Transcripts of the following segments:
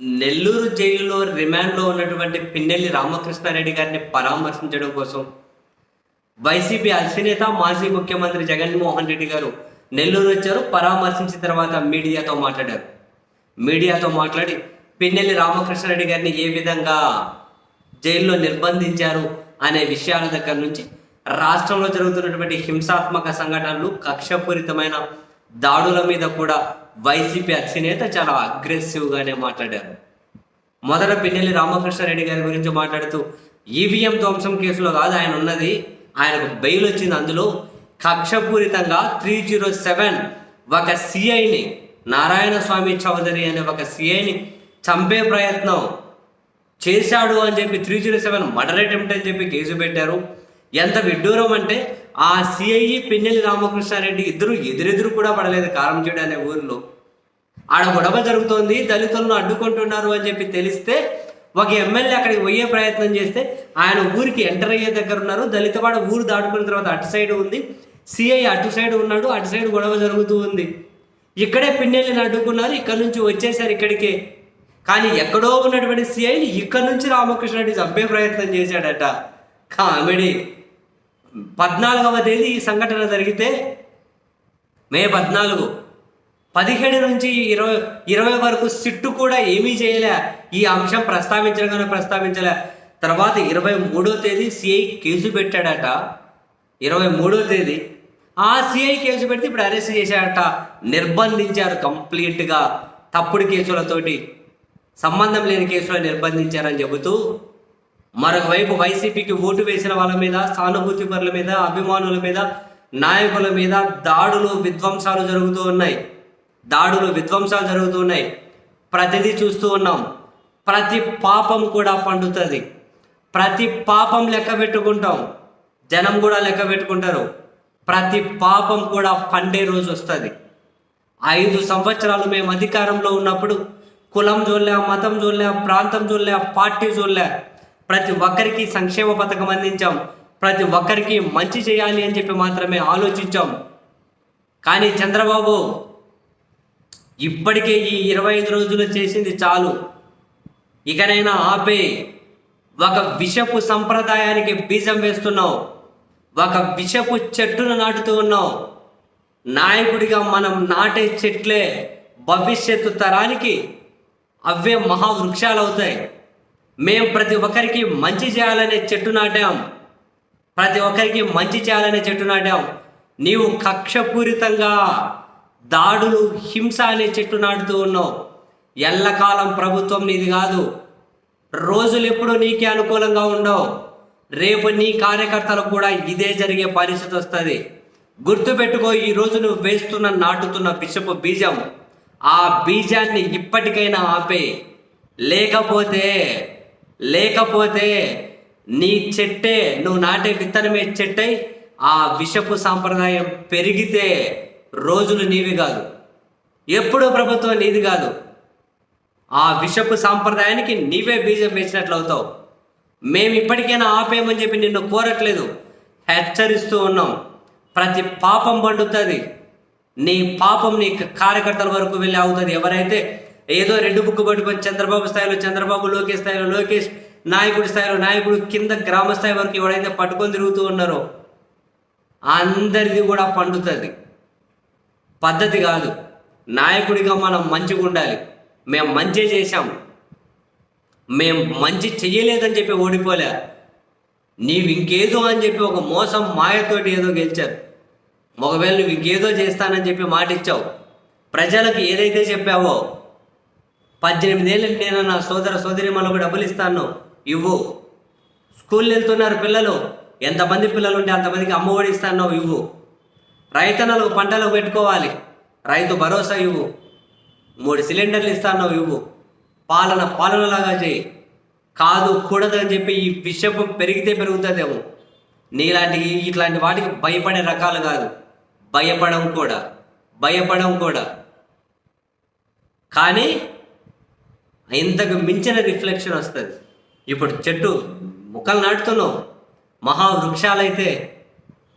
నెల్లూరు జైలులో రిమాండ్లో ఉన్నటువంటి పిన్నెల్లి రామకృష్ణారెడ్డి గారిని పరామర్శించడం కోసం వైసీపీ అధినేత మాజీ ముఖ్యమంత్రి జగన్మోహన్ రెడ్డి గారు నెల్లూరు వచ్చారు పరామర్శించిన తర్వాత మీడియాతో మాట్లాడారు. మీడియాతో మాట్లాడి పిన్నెల్లి రామకృష్ణారెడ్డి గారిని ఏ విధంగా జైల్లో నిర్బంధించారు అనే విషయాల దగ్గర నుంచి రాష్ట్రంలో జరుగుతున్నటువంటి హింసాత్మక సంఘటనలు కక్షపూరితమైన దాడుల మీద కూడా వైసీపీ అధినేత చాలా అగ్రెసివ్గానే మాట్లాడారు. మొదట పిన్నెల్లి రామకృష్ణారెడ్డి గారి గురించి మాట్లాడుతూ ఈవీఎం ధ్వంసం కేసులో కాదు ఆయన ఉన్నది ఆయనకు బెయిల్ వచ్చింది అందులో కక్షపూరితంగా త్రీ జీరో సెవెన్ ఒక సిఐని నారాయణ స్వామి చౌదరి అనే ఒక సిఐని చంపే ప్రయత్నం చేశాడు అని చెప్పి three zero seven murder attempt అని చెప్పి కేసు పెట్టారు. ఎంత విడ్డూరం అంటే ఆ సిఐ పిన్నెల్లి రామకృష్ణారెడ్డి ఇద్దరు ఎదురెదురు కూడా పడలేదు కారంచేడు అనే ఊరిలో. ఆడ గొడవ జరుగుతోంది దళితులను అడ్డుకుంటున్నారు అని చెప్పి తెలిస్తే ఒక ఎమ్మెల్యే అక్కడికి పోయే ప్రయత్నం చేస్తే ఆయన ఊరికి ఎంటర్ అయ్యే దగ్గర ఉన్నారు. దళితవాడ ఊరు దాటుకున్న తర్వాత అటు సైడ్ ఉంది. సిఐ అటు సైడ్ ఉన్నాడు అటు సైడ్ గొడవ జరుగుతూ ఉంది. ఇక్కడే పిన్నెల్లిని అడ్డుకున్నారు ఇక్కడ నుంచి వచ్చేసారు ఇక్కడికే. కానీ ఎక్కడో ఉన్నటువంటి సిఐని ఇక్కడ నుంచి రామకృష్ణ రెడ్డి చంపే ప్రయత్నం చేశాడట. కామెడీ. పద్నాలుగవ తేదీ ఈ సంఘటన జరిగితే మే పద్నాలుగు. పదిహేడు నుంచి ఇరవై ఇరవై వరకు సిట్టు కూడా ఏమీ చేయలే. ఈ అంశం ప్రస్తావించగానే ప్రస్తావించలే. తర్వాత ఇరవై మూడో తేదీ సిఐ కేసు పెట్టాడట. ఇరవై మూడో తేదీ. ఆ సిఐ కేసు పెడితే ఇప్పుడు అరెస్ట్ చేశాడట. నిర్బంధించారు కంప్లీట్గా. తప్పుడు కేసులతోటి సంబంధం లేని కేసులో నిర్బంధించారని చెబుతూ మరొక వైపు వైసీపీకి ఓటు వేసిన వాళ్ళ మీద సానుభూతి పరుల మీద అభిమానుల మీద నాయకుల మీద దాడులు విధ్వంసాలు జరుగుతూ ఉన్నాయి. దాడులు విధ్వంసాలు జరుగుతూ ఉన్నాయి. ప్రతిదీ చూస్తూ ఉన్నాం. ప్రతి పాపం కూడా పండుతుంది. ప్రతి పాపం లెక్క పెట్టుకుంటాం. జనం కూడా లెక్క పెట్టుకుంటారు. ప్రతి పాపం కూడా పండే రోజు వస్తుంది. ఐదు సంవత్సరాలు మేము అధికారంలో ఉన్నప్పుడు కులం చూడలే మతం చూడలే ప్రాంతం చూడలే పార్టీ చూడలే ప్రతి ఒక్కరికి సంక్షేమ పథకం అందించాం. ప్రతి ఒక్కరికి మంచి చేయాలి అని చెప్పి మాత్రమే ఆలోచించాం. కానీ చంద్రబాబు ఇప్పటికే ఈ ఇరవై ఐదు రోజులు చేసింది చాలు. ఇకనైనా ఆపే ఒక విషపు సంప్రదాయానికి బీజం వేస్తున్నావు. ఒక విషపు చెట్టును నాటుతూ ఉన్నావు. నాయకుడిగా మనం నాటే చెట్లే భవిష్యత్తు తరానికి అవే మహావృక్షాలు అవుతాయి మేం ప్రతి ఒక్కరికి మంచి చేయాలనే చెట్టు నాటాం. ప్రతి ఒక్కరికి మంచి చేయాలనే చెట్టు నాటాం. నీవు కక్షపూరితంగా దాడులు హింస అనే చెట్టు నాటుతూ ఉన్నావు. ఎల్లకాలం ప్రభుత్వం నీది కాదు. రోజులు ఎప్పుడు నీకే అనుకూలంగా ఉండవు. రేపు నీ కార్యకర్తలకు కూడా ఇదే జరిగే పరిస్థితి వస్తుంది. గుర్తుపెట్టుకో ఈ రోజు నువ్వు వేస్తున్న నాటుతున్న బిషపు బీజం ఆ బీజాన్ని ఇప్పటికైనా ఆపే. లేకపోతే లేకపోతే నీ చెట్టే నువ్వు నాటే విత్తనమే చెట్టై ఆ విషపు సాంప్రదాయం పెరిగితే రోజులు నీవి కాదు. ఎప్పుడూ ప్రభుత్వం నీది కాదు. ఆ విషపు సాంప్రదాయానికి నీవే బీజం వేసినట్లు అవుతావు. మేము ఇప్పటికైనా ఆపేయమని చెప్పి నిన్ను కోరట్లేదు. హెచ్చరిస్తూ ఉన్నాం. ప్రతి పాపం పండుతుంది. నీ పాపం నీ కార్యకర్తల వరకు వెళ్ళి అవుతుంది ఎవరైతే ఏదో రెండు బుక్ పట్టుకొని చంద్రబాబు స్థాయిలో చంద్రబాబు లోకేష్ స్థాయిలో లోకేష్ నాయకుడి స్థాయిలో నాయకుడు కింద గ్రామ స్థాయి వరకు ఎవరైతే పట్టుకొని తిరుగుతూ ఉన్నారో అందరిది కూడా పండుతుంది. పద్ధతి కాదు. నాయకుడిగా మనం మంచిగా ఉండాలి. మేము మంచి చేశాం. మేము మంచి చెయ్యలేదని చెప్పి ఓడిపోలే. నీవు ఇంకేదో అని చెప్పి ఒక మోసం మాయతోటి ఏదో గెలిచారు ఒకవేళ నువ్వు ఇంకేదో చేస్తానని చెప్పి మాట ఇచ్చావు ప్రజలకు ఏదైతే చెప్పావో పద్దెనిమిది నేను నా సోదర సోదరి మనకు డబ్బులు ఇస్తాను. ఇవ్వు. స్కూల్ వెళ్తున్నారు పిల్లలు. ఎంతమంది పిల్లలు ఉంటే అంతమందికి అమ్మఒడి ఇస్తాను ఇవ్వు. రైతన్నలు పంటలకు పెట్టుకోవాలి. రైతు భరోసా ఇవ్వు. మూడు సిలిండర్లు ఇస్తాను ఇవ్వు. పాలన పాలనలాగా చేయి. కాదు కూడదని చెప్పి ఈ విషయం పెరిగితే పెరుగుతుందేమో. నీలాంటి ఇట్లాంటి వాటికి భయపడే రకాలు కాదు. భయపడం కూడా. భయపడం కూడా. కానీ ఇంతకు మించిన రిఫ్లెక్షన్ వస్తుంది. ఇప్పుడు చెట్టు ముక్కలు నాటుతున్నావు మహావృక్షాలైతే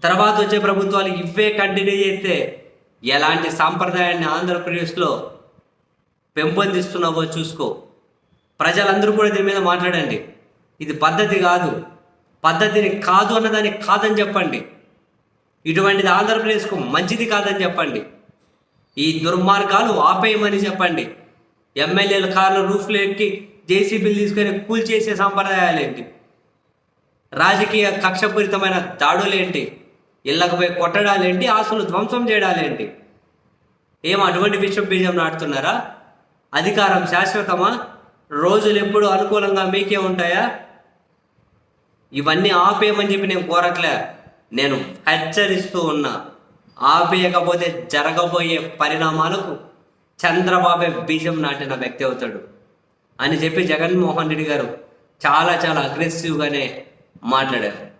తర్వాత వచ్చే ప్రభుత్వాలు ఇవే కంటిన్యూ చేస్తే ఎలాంటి సాంప్రదాయాన్ని ఆంధ్రప్రదేశ్లో పెంపొందిస్తున్నావో చూసుకో. ప్రజలందరూ కూడా దీని మీద మాట్లాడండి. ఇది పద్ధతి కాదు. పద్ధతిని కాదు అన్నదాన్ని కాదని చెప్పండి. ఇటువంటిది ఆంధ్రప్రదేశ్కు మంచిది కాదని చెప్పండి. ఈ దుర్మార్గాలు ఆపేయమని చెప్పండి. ఎమ్మెల్యేల కార్లు రూఫ్లు ఎక్కి జేసీబీలు తీసుకొని కూల్ చేసే సంప్రదాయాలేంటి? రాజకీయ కక్షపూరితమైన దాడులేంటి? ఇళ్ళకు పోయి కొట్టడాలేంటి? ఆస్తులు ధ్వంసం చేయడాలేంటి? ఏం అటువంటి విషయం బీజం నాటుతున్నారా? అధికారం శాశ్వతమా? రోజులు ఎప్పుడు అనుకూలంగా మీకే ఉంటాయా? ఇవన్నీ ఆపేయమని చెప్పి నేను కోరట్లే. నేను హెచ్చరిస్తూ ఉన్నా. ఆపేయకపోతే జరగబోయే పరిణామాలకు చంద్రబాబే బీజం నాటిన వ్యక్తి అవుతాడు. అని చెప్పి జగన్మోహన్ రెడ్డి గారు చాలా చాలా అగ్రెసివ్గానే మాట్లాడారు.